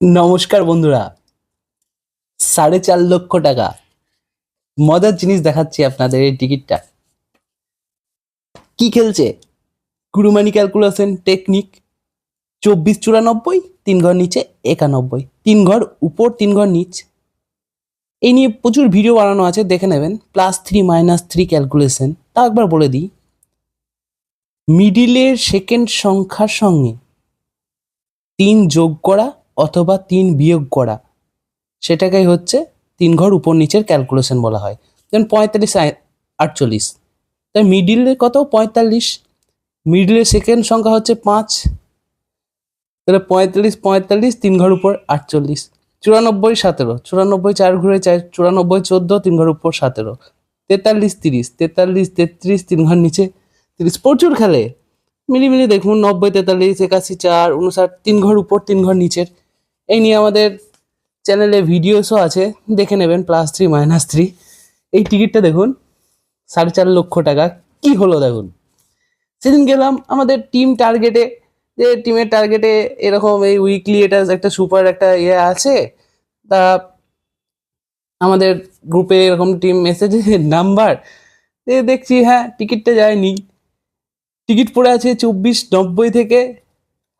নমস্কার বন্ধুরা। সাড়ে চার লক্ষ টাকা। মজার জিনিস দেখাচ্ছি আপনাদের এই টিকিটটা। কি খেলছে? কুরুমানি ক্যালকুলেশন টেকনিক। চব্বিশ চুরানব্বই, তিন ঘর নিচে একানব্বই। তিন ঘর উপর, তিন ঘর নিচ। এই নিয়ে প্রচুর ভিডিও বানানো আছে, দেখে নেবেন। Plus three minus three calculation তা একবার বলে দিই। মিডিলের সেকেন্ড সংখ্যার সঙ্গে তিন যোগ করা অথবা তিন বিয়োগ করা। সেটাকেই হচ্ছে তিন ঘর উপর নিচের ক্যালকুলেশন বলা হয়। যেমন পঁয়তাল্লিশ আটচল্লিশ। তাই মিডিলে কত? পঁয়তাল্লিশ। মিডিলের সেকেন্ড সংখ্যা হচ্ছে পাঁচ। তাহলে পঁয়তাল্লিশ পঁয়তাল্লিশ, তিন ঘর উপর আটচল্লিশ। চুরানব্বই, সতেরো। চুরানব্বই চার ঘুরে চার চুরানব্বই, চোদ্দ, তিন ঘর উপর সতেরো। তেতাল্লিশ, তিরিশ। তেতাল্লিশ, তেত্রিশ, তিন ঘর নিচে। তিরিশ, প্রচুর খেলে। মিলিমিলি দেখুন, নব্বই, তেতাল্লিশ, একাশি, চার উনষাট তিন ঘর উপর, তিন ঘর নিচের। এই নিয়ে আমাদের চ্যানেলে ভিডিওসও আছে। দেখে নেবেন প্লাস থ্রি মাইনাস থ্রি এই টিকিটটা দেখুন, সাড়ে চার লক্ষ টাকা। কি হলো দেখুন। সেদিন গেলাম আমাদের টিম টার্গেটে যে টিমের টার্গেটে এরকম এই উইকলি এটা একটা সুপার একটা ইয়ে আছে। তা আমাদের গ্রুপে এরকম টিম মেসেজে নাম্বার দেখছি হ্যাঁ টিকিটটা যায়নি। টিকিট পড়ে আছে চব্বিশ নব্বই থেকে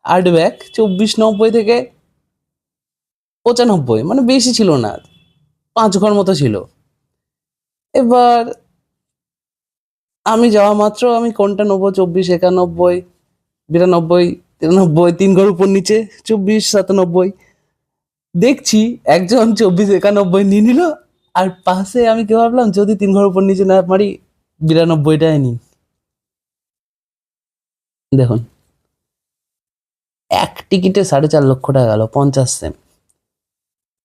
আট ব্যাক চব্বিশ নব্বই থেকে পঁচানব্বই মানে বেশি ছিল না, পাঁচ ঘর মতো ছিল। এবার আমি যাওয়া মাত্র আমি কোনটা নেব? চব্বিশ, একানব্বই, বিরানব্বই, তিরানব্বই, তিন ঘর উপর নিচে, চব্বিশ, সাতানব্বই। দেখছি একজন চব্বিশ, একানব্বই নিয়ে নিল, আর পাশে আমি কি ভাবলাম, যদি তিন ঘর উপর নিচে না পারি, বিরানব্বইটাই নিই। দেখুন, এক টিকিটে সাড়ে চার লক্ষ টাকা গেল, পঞ্চাশ সেন্ট।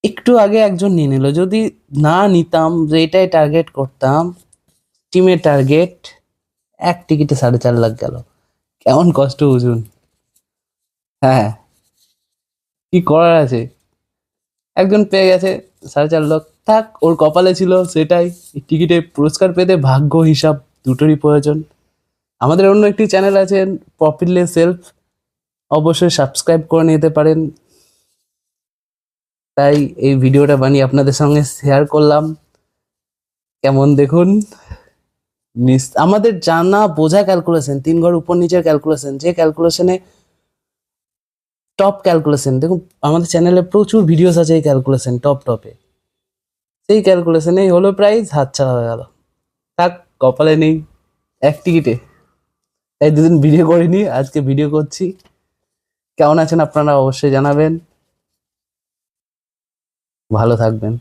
একটু আগে একজন নিয়ে নিল। যদি না নিতাম যে এটাই টার্গেট করতাম টিমের টার্গেট এক টিকিটে সাড়ে চার লাখ গেল। কেমন কষ্ট বুঝুন। হ্যাঁ। কি করার আছে? একজন পেয়ে গেছে সাড়ে চার লাখ। থাক, ওর কপালে ছিল সেটাই। টিকিটে পুরস্কার পেতে ভাগ্য, হিসাব দুটোরই প্রয়োজন। আমাদের অন্য একটি চ্যানেল আছে পপিলে সেলফ অবশ্যই সাবস্ক্রাইব করে নিতে পারেন। তাই এই ভিডিওটা বানিয়ে আপনাদের সঙ্গে শেয়ার করলাম। কেমন দেখুন? মিস আমাদের জানা বোঝা ক্যালকুলেশন তিন ঘর উপর নিচের ক্যালকুলেশন যে ক্যালকুলেশনে টপ ক্যালকুলেশন দেখুন, আমাদের চ্যানেলে প্রচুর ভিডিওস আছে এই ক্যালকুলেশন টপ টপে সেই ক্যালকুলেশনেই হলো প্রাইস হাত ছাড়া হয়ে গেল। থাক, কপালে নেই, এক টিকিটে তাই দুদিন ভিডিও করিনি, আজকে ভিডিও করছি। কেমন আছেন আপনারা অবশ্যই জানাবেন। ভালো থাকবেন।